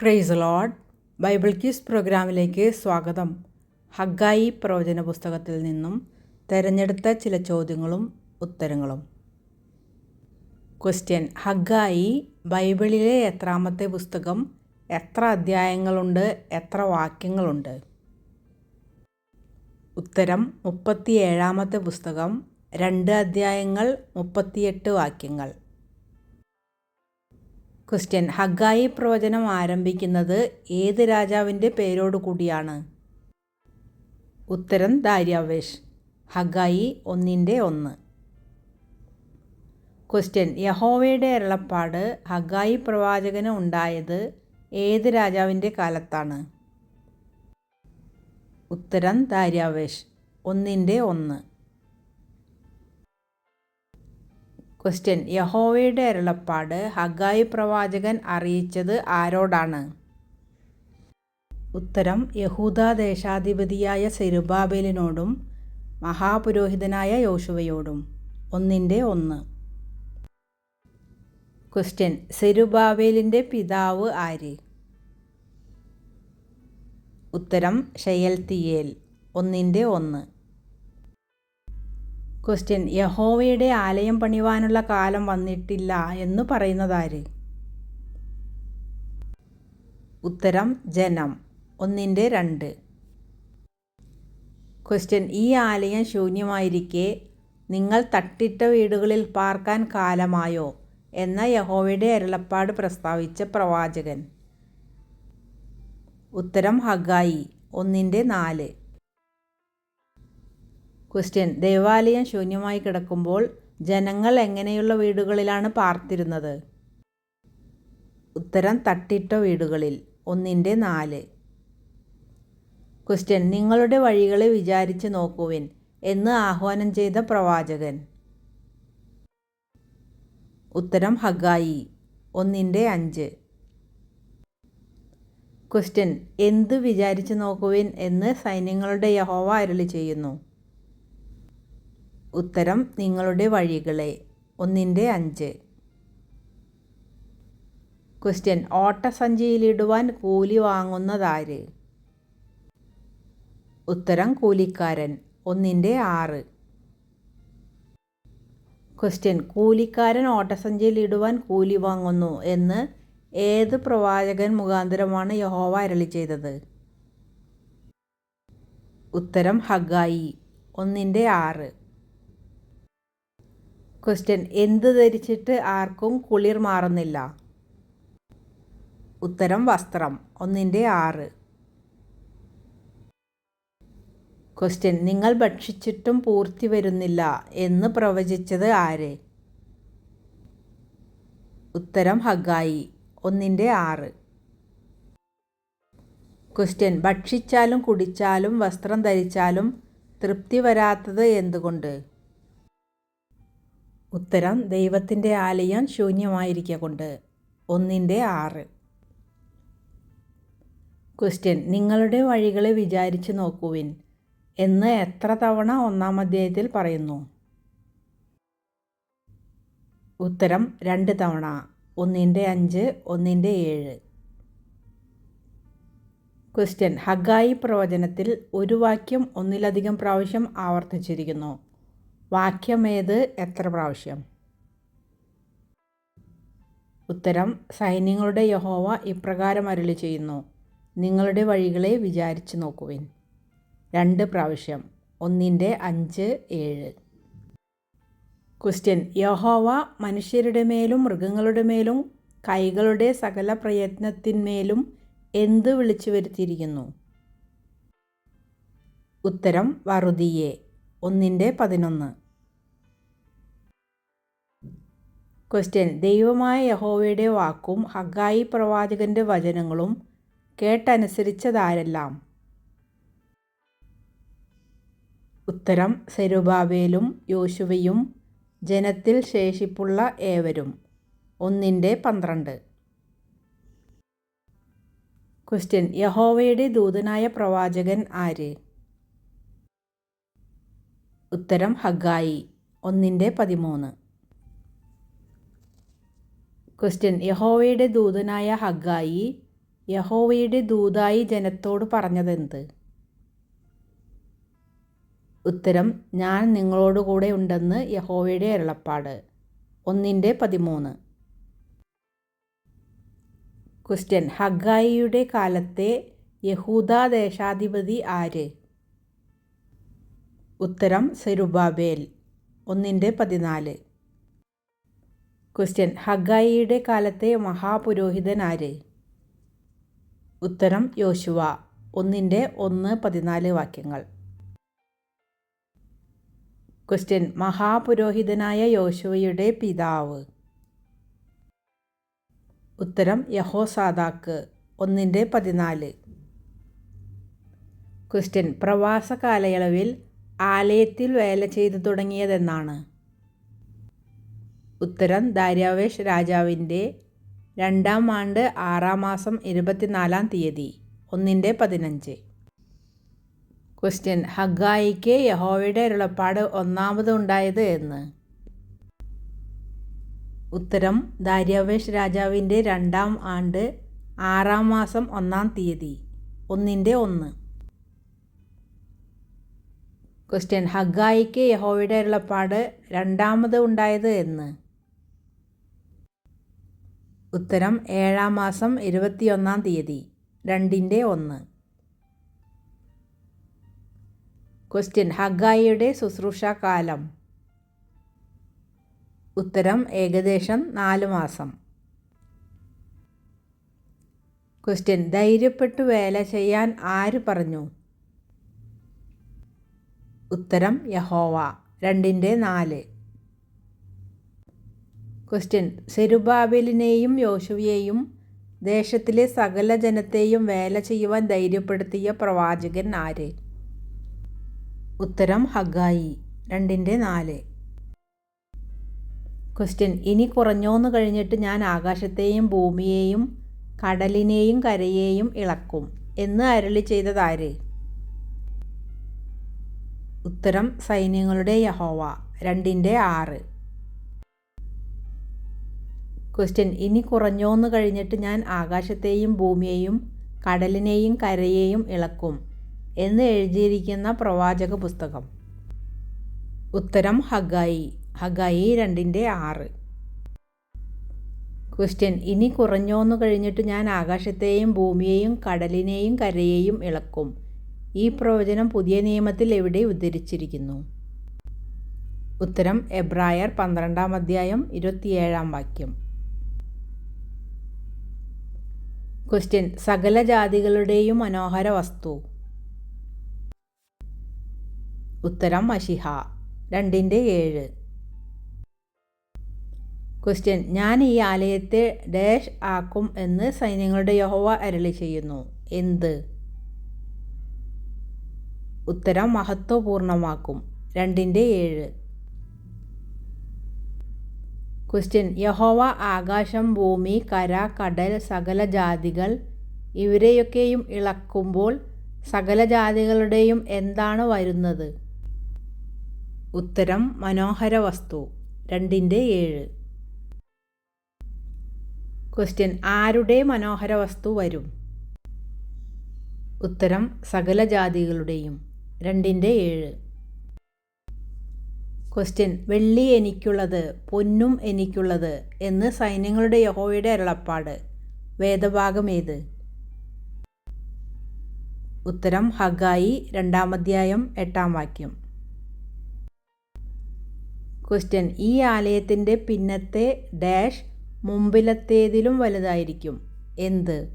Price load Bible quiz പ്രോഗ്രാമിലേക്ക് സ്വാഗതം. ഹഗ്ഗായി പ്രവചന പുസ്തകത്തിൽ നിന്നും തിരഞ്ഞെടുത്ത ചില ചോദ്യങ്ങളും ഉത്തരങ്ങളും. ക്വസ്റ്റ്യൻ ഹഗ്ഗായി ബൈബിളിലെ എത്രാമത്തെ പുസ്തകം? എത്ര അധ്യായങ്ങളുണ്ട്? എത്ര വാക്യങ്ങളുണ്ട്? ഉത്തരം. മുപ്പത്തിയേഴാമത്തെ പുസ്തകം. രണ്ട് അധ്യായങ്ങൾ മുപ്പത്തിയെട്ട് വാക്യങ്ങൾ. ക്വസ്റ്റ്യൻ ഹഗായി പ്രവചനം ആരംഭിക്കുന്നത് ഏത് രാജാവിന്റെ പേരോട് കൂടിയാണ്? ഉത്തരം ദാര്യാവേഷ്. ഹഗായി ഒന്നിന്റെ ഒന്ന്. ക്വസ്റ്റ്യൻ യഹോവയുടെ അരുളപ്പാട് ഹഗായി പ്രവാചകന് ഉണ്ടായത് ഏത് രാജാവിന്റെ കാലത്താണ്? ഉത്തരം ദാര്യാവേഷ്. ഒന്നിന്റെ ഒന്ന്. ക്വസ്റ്റ്യൻ യഹോവയുടെ അരുളപ്പാട് ഹഗായി പ്രവാചകൻ അറിയിച്ചത് ആരോടാണ്? ഉത്തരം. യഹൂദ ദേശാധിപതിയായ സെരുബാബേലിനോടും മഹാപുരോഹിതനായ യോശുവയോടും. ഒന്നിന്റെ ഒന്ന്. ക്വസ്റ്റ്യൻ സെരുബാബേലിന്റെ പിതാവ് ആര്? ഉത്തരം. ഷയൽത്തിയേൽ. ഒന്നിന്റെ ഒന്ന്. ക്വസ്റ്റ്യൻ യഹോവയുടെ ആലയം പണിവാനുള്ള കാലം വന്നിട്ടില്ല എന്ന് പറയുന്നതാര്? ഉത്തരം ജനം. ഒന്നിന്റെ രണ്ട്. ക്വസ്റ്റ്യൻ ഈ ആലയം ശൂന്യമായിരിക്കെ നിങ്ങൾ തട്ടിട്ട വീടുകളിൽ പാർക്കാൻ കാലമായോ? എന്ന യഹോവയുടെ അരുളപ്പാട് പ്രസ്താവിച്ച പ്രവാചകൻ. ഉത്തരം ഹഗായി. ഒന്നിന്റെ നാല്. ക്വസ്റ്റ്യൻ ദേവാലയം ശൂന്യമായി കിടക്കുമ്പോൾ ജനങ്ങൾ എങ്ങനെയുള്ള വീടുകളിലാണ് പാർത്തിരുന്നത്? ഉത്തരം തട്ടിട്ട വീടുകളിൽ. ഒന്നിന്റെ നാല്. ക്വസ്റ്റ്യൻ നിങ്ങളുടെ വഴികളെ വിചാരിച്ച് നോക്കുവിൻ എന്ന് ആഹ്വാനം ചെയ്ത പ്രവാചകൻ. ഉത്തരം ഹഗായി. ഒന്നിന്റെ അഞ്ച്. ക്വസ്റ്റ്യൻ എന്ത് വിചാരിച്ച് നോക്കുവിൻ എന്ന് സൈന്യങ്ങളുടെ യഹോവ അരളി ചെയ്യുന്നു. ഉത്തരം നിങ്ങളുടെ വഴികളെ. ഒന്നിന്റെ അഞ്ച്. ക്വസ്റ്റ്യൻ ഓട്ടസഞ്ചിയിലിടുവാൻ കൂലി വാങ്ങുന്നതാര്? ഉത്തരം കൂലിക്കാരൻ. ഒന്നിന്റെ ആറ്. ക്വസ്റ്റ്യൻ കൂലിക്കാരൻ ഓട്ടസഞ്ചിയിൽ ഇടുവാൻ കൂലി വാങ്ങുന്നു എന്ന് ഏത് പ്രവാചകൻ മുഖാന്തരമാണ് യഹോവ അരളി ചെയ്തത്? ഉത്തരം ഹഗായി. ഒന്നിന്റെ ആറ്. ക്വസ്റ്റ്യൻ എന്ത് ധരിച്ചിട്ട് ആർക്കും കുളിർ മാറുന്നില്ല? ഉത്തരം വസ്ത്രം. ഒന്നിന്റെ ആറ്. ക്വസ്റ്റ്യൻ നിങ്ങൾ ഭക്ഷിച്ചിട്ടും പൂർത്തി വരുന്നില്ല എന്ന് പ്രവചിച്ചത് ആര്? ഉത്തരം ഹഗായി. ഒന്നിന്റെ ആറ്. ക്വസ്റ്റ്യൻ ഭക്ഷിച്ചാലും കുടിച്ചാലും വസ്ത്രം ധരിച്ചാലും തൃപ്തി വരാത്തത് എന്തുകൊണ്ട്? ഉത്തരം ദൈവത്തിന്റെ ആലയം ശൂന്യമായിരിക്കുക കൊണ്ട് ഒന്നിന്റെ ആറ്. ക്വസ്റ്റ്യൻ നിങ്ങളുടെ വഴികളെ വിചാരിച്ച് നോക്കുവിൻ എന്ന് എത്ര തവണ ഒന്നാം അധ്യായത്തിൽ പറയുന്നു? ഉത്തരം രണ്ട് തവണ. ഒന്നിന്റെ അഞ്ച് ഒന്നിന്റെ ഏഴ്. ക്വസ്റ്റ്യൻ ഹഗായി പ്രവചനത്തിൽ ഒരു വാക്യം ഒന്നിലധികം പ്രാവശ്യം ആവർത്തിച്ചിരിക്കുന്നു. വാക്യമേത് എത്ര പ്രാവശ്യം? ഉത്തരം സൈന്യങ്ങളുടെ യഹോവ ഇപ്രകാരം അരുളി ചെയ്യുന്നു. നിങ്ങളുടെ വഴികളെ വിചാരിച്ചു നോക്കുവിൻ. രണ്ട് പ്രാവശ്യം. ഒന്നിന്റെ അഞ്ച് ഏഴ്. ക്വസ്റ്റ്യൻ. യഹോവ മനുഷ്യരുടെ മേലും മൃഗങ്ങളുടെ മേലും കൈകളുടെ സകല പ്രയത്നത്തിന്മേലും എന്ത് വിളിച്ചു വരുത്തിയിരിക്കുന്നു? ഉത്തരം വറുതിയെ. ഒന്നിന്റെ പതിനൊന്ന്. ക്വസ്റ്റ്യൻ ദൈവമായ യഹോവയുടെ വാക്കും ഹഗായി പ്രവാചകന്റെ വചനങ്ങളും കേട്ടനുസരിച്ചതാരെല്ലാം? ഉത്തരം. സെരുബാബേലും യോശുവയും ജനത്തിൽ ശേഷിപ്പുള്ള ഏവരും. ഒന്നിന്റെ പന്ത്രണ്ട്. ക്വസ്റ്റ്യൻ യഹോവയുടെ ദൂതനായ പ്രവാചകൻ ആര്? ഉത്തരം ഹഗായി ഒന്നിന്റെ പതിമൂന്ന്. ക്വസ്റ്റ്യൻ യഹോവയുടെ ദൂതനായ ഹഗായി യഹോവയുടെ ദൂതായി ജനത്തോട് പറഞ്ഞതെന്ത്? ഉത്തരം ഞാൻ നിങ്ങളോടുകൂടെ ഉണ്ടെന്ന് യഹോവയുടെ അരുളപ്പാട്. ഒന്നിന്റെ പതിമൂന്ന്. ക്വസ്റ്റ്യൻ ഹഗായിയുടെ കാലത്തെ യഹൂദ ദേശാധിപതി ആര്? ഉത്തരം സെരുബാബേൽ ഒന്നിന്റെ പതിനാല്. ക്വസ്റ്റ്യൻ ഹഗായിയുടെ കാലത്തെ മഹാപുരോഹിതൻ ആര്? ഉത്തരം യോശുവ. ഒന്നിന്റെ ഒന്ന് പതിനാല് വാക്യങ്ങൾ. ക്വസ്റ്റ്യൻ മഹാപുരോഹിതനായ യോശുവയുടെ പിതാവ്. ഉത്തരം യഹോസാദാക്ക്. ഒന്നിന്റെ പതിനാല്. ക്വസ്റ്റ്യൻ പ്രവാസ കാലയളവിൽ ആലയത്തിൽ വേല ചെയ്തു തുടങ്ങിയതെന്നാണ്. ഉത്തരം ദാര്യാവേഷ് രാജാവിന്റെ രണ്ടാം ആണ്ട് ആറാം മാസം ഇരുപത്തിനാലാം തീയതി ഒന്നിന്റെ പതിനഞ്ച്. ക്വസ്റ്റ്യൻ ഹഗായിക്ക് യഹോവയുടെ അരുളപ്പാട് ഒന്നാമത് ഉണ്ടായത് എന്ന്. ഉത്തരം ദാര്യാവേഷ് രാജാവിന്റെ രണ്ടാം ആണ്ട് ആറാം മാസം ഒന്നാം തീയതി ഒന്നിന്റെ ഒന്ന്. ക്വസ്റ്റ്യൻ ഹഗായിക്ക് യഹോവയുടെ അരുളപ്പാട് രണ്ടാമത് ഉണ്ടായത് എന്ന്. ഉത്തരം ഏഴാം മാസം ഇരുപത്തിയൊന്നാം തീയതി രണ്ടിന്റെ ഒന്ന്. ക്വസ്റ്റ്യൻ ഹഗായിയുടെ ശുശ്രൂഷാകാലം ഉത്തരം ഏകദേശം നാല് മാസം. ക്വസ്റ്റ്യൻ ധൈര്യപ്പെട്ടു വേല ചെയ്യാൻ ആര് പറഞ്ഞു? ഉത്തരം യഹോവ. രണ്ടിന്റെ നാല്. ക്വസ്റ്റ്യൻ സെരുബാബേലിനെയും യോശുവയെയും ദേശത്തിലെ സകല ജനത്തെയും വേല ചെയ്യുവാൻ ധൈര്യപ്പെടുത്തിയ പ്രവാചകൻ ആര്? ഉത്തരം ഹഗായി രണ്ടിന്റെ നാല്. ക്വസ്റ്റ്യൻ ഇനി കുറഞ്ഞോന്ന് കഴിഞ്ഞിട്ട് ഞാൻ ആകാശത്തെയും ഭൂമിയെയും കടലിനെയും കരയെയും ഇളക്കും എന്ന് അരളി ചെയ്തതാര് ഉത്തരം സൈന്യങ്ങളുടെ യഹോവ. രണ്ടിന്റെ ആറ്. ക്വസ്റ്റ്യൻ ഇനി കുറഞ്ഞോന്ന് കഴിഞ്ഞിട്ട് ഞാൻ ആകാശത്തെയും ഭൂമിയെയും കടലിനെയും കരയെയും ഇളക്കും എന്ന് എഴുതിയിരിക്കുന്ന പ്രവാചക പുസ്തകം. ഉത്തരം ഹഗായി. ഹഗായി രണ്ടിന്റെ ആറ്. ക്വസ്റ്റ്യൻ ഇനി കുറഞ്ഞോന്ന് കഴിഞ്ഞിട്ട് ഞാൻ ആകാശത്തെയും ഭൂമിയെയും കടലിനെയും കരയെയും ഇളക്കും ഈ പ്രവചനം പുതിയ നിയമത്തിൽ എവിടെ ഉദ്ധരിച്ചിരിക്കുന്നു? ഉത്തരം എബ്രായർ പന്ത്രണ്ടാം അധ്യായം ഇരുപത്തിയേഴാം വാക്യം. ക്വസ്റ്റ്യൻ സകല ജാതികളുടെയും മനോഹര വസ്തു. ഉത്തരം മഷിഹ രണ്ടിന്റെ ഏഴ്. ക്വസ്റ്റ്യൻ ഞാൻ ഈ ആലയത്തെ ഡാഷ് ആക്കും എന്ന് സൈന്യങ്ങളുടെ യഹോവ അരളി ചെയ്യുന്നു. എന്ത്? ഉത്തരം മഹത്വപൂർണമാക്കും. രണ്ടിന്റെ ഏഴ്. ക്വസ്റ്റ്യൻ യഹോവ ആകാശം ഭൂമി കര കടൽ സകല ജാതികൾ ഇവരെയൊക്കെയും ഇളക്കുമ്പോൾ സകല ജാതികളുടെയും എന്താണ് വരുന്നത്? ഉത്തരം. മനോഹര വസ്തു. രണ്ടിന്റെ ഏഴ്. ക്വസ്റ്റ്യൻ ആരുടെ മനോഹര വസ്തു വരും? ഉത്തരം. സകല ജാതികളുടെയും. രണ്ടിന്റെ ഏഴ്. ക്വസ്റ്റ്യൻ വെള്ളി എനിക്കുള്ളത് പൊന്നും എനിക്കുള്ളത് എന്ന് സൈന്യങ്ങളുടെ യഹോയുടെ അരുളപ്പാട്. വേദഭാഗം ഏത്? ഉത്തരം ഹഗായി രണ്ടാമധ്യായം എട്ടാം വാക്യം. ക്വസ്റ്റ്യൻ ഈ ആലയത്തിന്റെ പിന്നത്തെ ഡാഷ് മുമ്പിലത്തേതിലും വലുതായിരിക്കും. എന്ത്?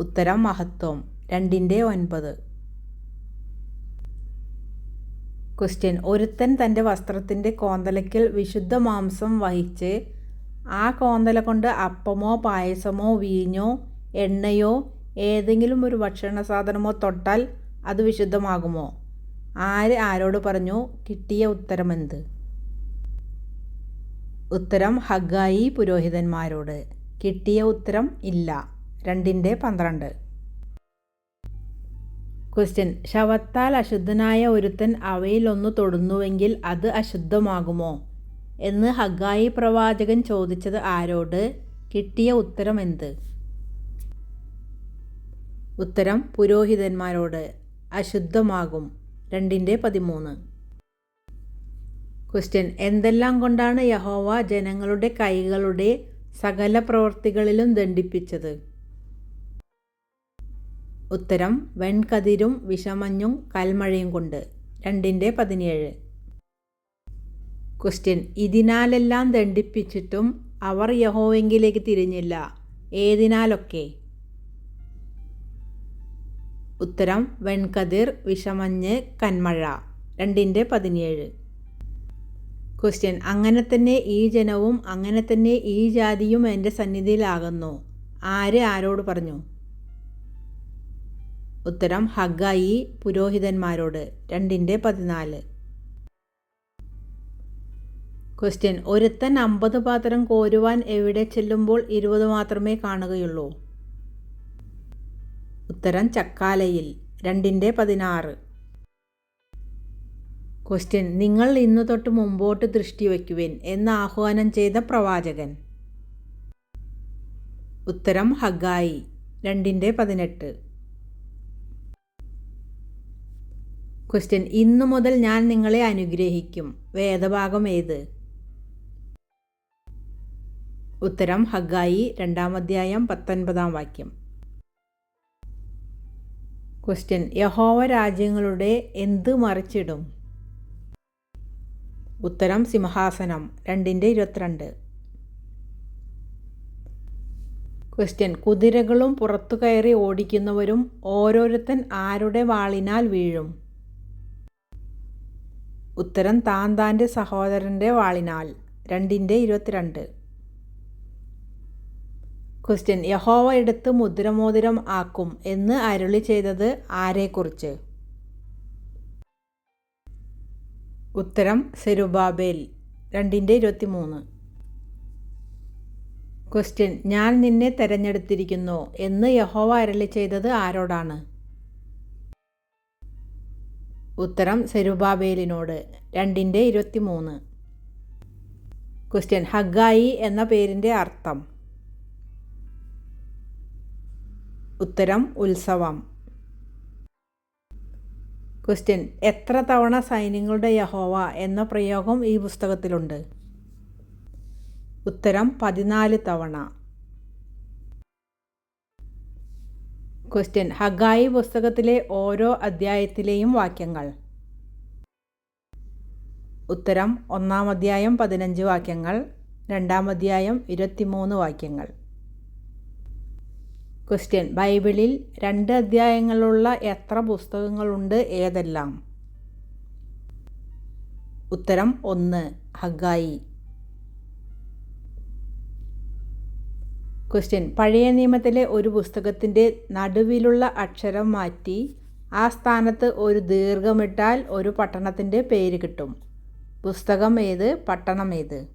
ഉത്തരം മഹത്വം. രണ്ടിന്റെ ഒൻപത്. ക്വസ്റ്റ്യൻ. ഒരുത്തൻ തന്റെ വസ്ത്രത്തിന്റെ കോന്തലയ്ക്കൽ വിശുദ്ധ മാംസം വഹിച്ച് ആ കോന്തല കൊണ്ട് അപ്പമോ പായസമോ വീഞ്ഞോ എണ്ണയോ ഏതെങ്കിലും ഒരു ഭക്ഷണ സാധനമോ തൊട്ടാൽ അത് വിശുദ്ധമാകുമോ? ആര് ആരോട് പറഞ്ഞു? കിട്ടിയ ഉത്തരമെന്ത്? ഉത്തരം ഹഗായി പുരോഹിതന്മാരോട്. കിട്ടിയ ഉത്തരം ഇല്ല. രണ്ടിന്റെ പന്ത്രണ്ട്. ക്വസ്റ്റ്യൻ ശവത്താൽ അശുദ്ധനായ ഒരുത്തൻ അവയിലൊന്ന് തൊടുന്നുവെങ്കിൽ അത് അശുദ്ധമാകുമോ? എന്ന് ഹഗായി പ്രവാചകൻ ചോദിച്ചത് ആരോട്? കിട്ടിയ ഉത്തരം എന്ത്? ഉത്തരം പുരോഹിതന്മാരോട്. അശുദ്ധമാകും. രണ്ടിന്റെ പതിമൂന്ന്. ക്വസ്റ്റ്യൻ എന്തെല്ലാം കൊണ്ടാണ് യഹോവ ജനങ്ങളുടെ കൈകളുടെ സകല പ്രവൃത്തികളിലും ദണ്ഡിപ്പിച്ചത്? ഉത്തരം വെൺകതിരും വിഷമഞ്ഞും കൽമഴയും കൊണ്ട്. രണ്ടിന്റെ പതിനേഴ്. ക്വസ്റ്റ്യൻ. ഇതിനാലെല്ലാം ദണ്ഡിപ്പിച്ചിട്ടും അവർ യഹോവെങ്കിലേക്ക് തിരിഞ്ഞില്ല. ഏതിനാലൊക്കെ? ഉത്തരം വെൺകതിർ വിഷമഞ്ഞ് കന്മഴ. രണ്ടിന്റെ പതിനേഴ്. ക്വസ്റ്റ്യൻ. അങ്ങനെ തന്നെ ഈ ജനവും അങ്ങനെ തന്നെ ഈ ജാതിയും എന്റെ സന്നിധിയിലാകുന്നു ആര് ആരോട് പറഞ്ഞു? ഉത്തരം ഹഗായി പുരോഹിതന്മാരോട്. രണ്ടിന്റെ പതിനാല്. ക്വസ്റ്റ്യൻ ഒരുത്തൻ അമ്പത് പാത്രം കോരുവാൻ എവിടെ ചെല്ലുമ്പോൾ ഇരുപത് മാത്രമേ കാണുകയുള്ളൂ? ഉത്തരം ചക്കാലയിൽ. രണ്ടിന്റെ പതിനാറ്. ക്വസ്റ്റ്യൻ നിങ്ങൾ ഇന്നു തൊട്ട് മുമ്പോട്ട് ദൃഷ്ടി വയ്ക്കുവിൻ എന്ന് ആഹ്വാനം ചെയ്ത പ്രവാചകൻ. ഉത്തരം ഹഗായി. രണ്ടിന്റെ പതിനെട്ട്. ക്വസ്റ്റ്യൻ ഇന്നു മുതൽ ഞാൻ നിങ്ങളെ അനുഗ്രഹിക്കും. വേദഭാഗം ഏത്? ഉത്തരം ഹഗായി രണ്ടാം അധ്യായം പത്തൊൻപതാം വാക്യം. ക്വസ്റ്റ്യൻ യഹോവ രാജ്യങ്ങളുടെ എന്ത് മറിച്ചിടും? ഉത്തരം സിംഹാസനം രണ്ടിന്റെ ഇരുപത്തിരണ്ട്. ക്വസ്റ്റ്യൻ കുതിരകളും പുറത്തു കയറി ഓടിക്കുന്നവരും ഓരോരുത്തൻ ആരുടെ വാളിനാൽ വീഴും? ഉത്തരം താൻ താന്റെ സഹോദരന്റെ വാളിനാൽ. രണ്ടിന്റെ ഇരുപത്തിരണ്ട്. ക്വസ്റ്റ്യൻ യഹോവ എടുത്ത് മുദ്രമോതിരം ആക്കും എന്ന് അരുളി ചെയ്തത് ആരെക്കുറിച്ച്? ഉത്തരം സെരുബാബേൽ. രണ്ടിന്റെ ഇരുപത്തി മൂന്ന് ക്വസ്റ്റ്യൻ ഞാൻ നിന്നെ തെരഞ്ഞെടുത്തിരിക്കുന്നു എന്ന് യഹോവ അരളി ചെയ്തത് ആരോടാണ്? ഉത്തരം സെരുബാബേലിനോട് രണ്ടിന്റെ ഇരുപത്തി മൂന്ന് ക്വസ്റ്റ്യൻ ഹഗായി എന്ന പേരിന്റെ അർത്ഥം. ഉത്തരം ഉത്സവം. ക്വസ്റ്റ്യൻ എത്ര തവണ സൈന്യങ്ങളുടെ യഹോവ എന്ന പ്രയോഗം ഈ പുസ്തകത്തിലുണ്ട്? ഉത്തരം പതിനാല് തവണ. ക്വസ്റ്റ്യൻ ഹഗായി പുസ്തകത്തിലെ ഓരോ അധ്യായത്തിലെയും വാക്യങ്ങൾ. ഉത്തരം. ഒന്നാം അധ്യായം പതിനഞ്ച് വാക്യങ്ങൾ. രണ്ടാം അധ്യായം ഇരുപത്തിമൂന്ന് വാക്യങ്ങൾ. ക്വസ്റ്റ്യൻ ബൈബിളിൽ രണ്ട് അധ്യായങ്ങളുള്ള എത്ര പുസ്തകങ്ങളുണ്ട് ഏതെല്ലാം? ഉത്തരം ഒന്ന്. ഹഗായി. ക്വസ്റ്റ്യൻ പഴയ നിയമത്തിലെ ഒരു പുസ്തകത്തിന്റെ നടുവിലുള്ള അക്ഷരം മാറ്റി ആ സ്ഥാനത്ത് ഒരു ദീർഘമിട്ടാൽ ഒരു പട്ടണത്തിന്റെ പേര് കിട്ടും. പുസ്തകം ഏത്? പട്ടണം ഏത്?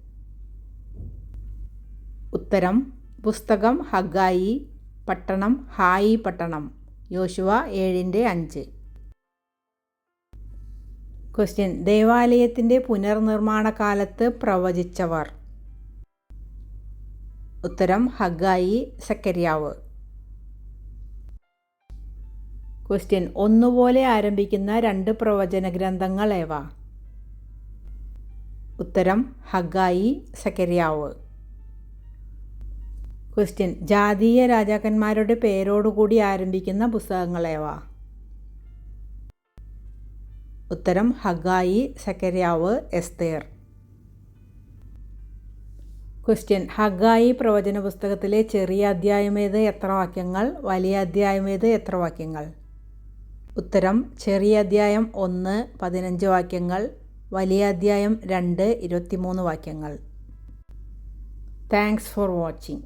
ഉത്തരം. പുസ്തകം ഹഗായി പട്ടണം ഹായി പട്ടണം. യോശുവ ഏഴിന്റെ അഞ്ച്. ക്വസ്റ്റ്യൻ ദേവാലയത്തിന്റെ പുനർനിർമ്മാണ കാലത്ത് പ്രവചിച്ചവർ. ഉത്തരം ഹഗായി സക്കരിയാവ്. ക്വസ്റ്റ്യൻ ഒന്നുപോലെ ആരംഭിക്കുന്ന രണ്ട് പ്രവചന ഗ്രന്ഥങ്ങൾ ഏവ? ഉത്തരം ഹഗായി സക്കരിയാവ്. ക്വസ്റ്റ്യൻ ജാതീയ രാജാക്കന്മാരുടെ പേരോടുകൂടി ആരംഭിക്കുന്ന പുസ്തകങ്ങളേവ ഉത്തരം ഹഗായി സക്കരിയാവ് എസ്തേർ. ക്വസ്റ്റ്യൻ ഹഗായി പ്രവചന പുസ്തകത്തിലെ ചെറിയ അധ്യായമേത് എത്ര വാക്യങ്ങൾ? വലിയ അധ്യായമേത് എത്ര വാക്യങ്ങൾ? ഉത്തരം ചെറിയ അധ്യായം ഒന്ന് പതിനഞ്ച് വാക്യങ്ങൾ. വലിയ അധ്യായം രണ്ട് ഇരുപത്തിമൂന്ന് വാക്യങ്ങൾ. Thanks for watching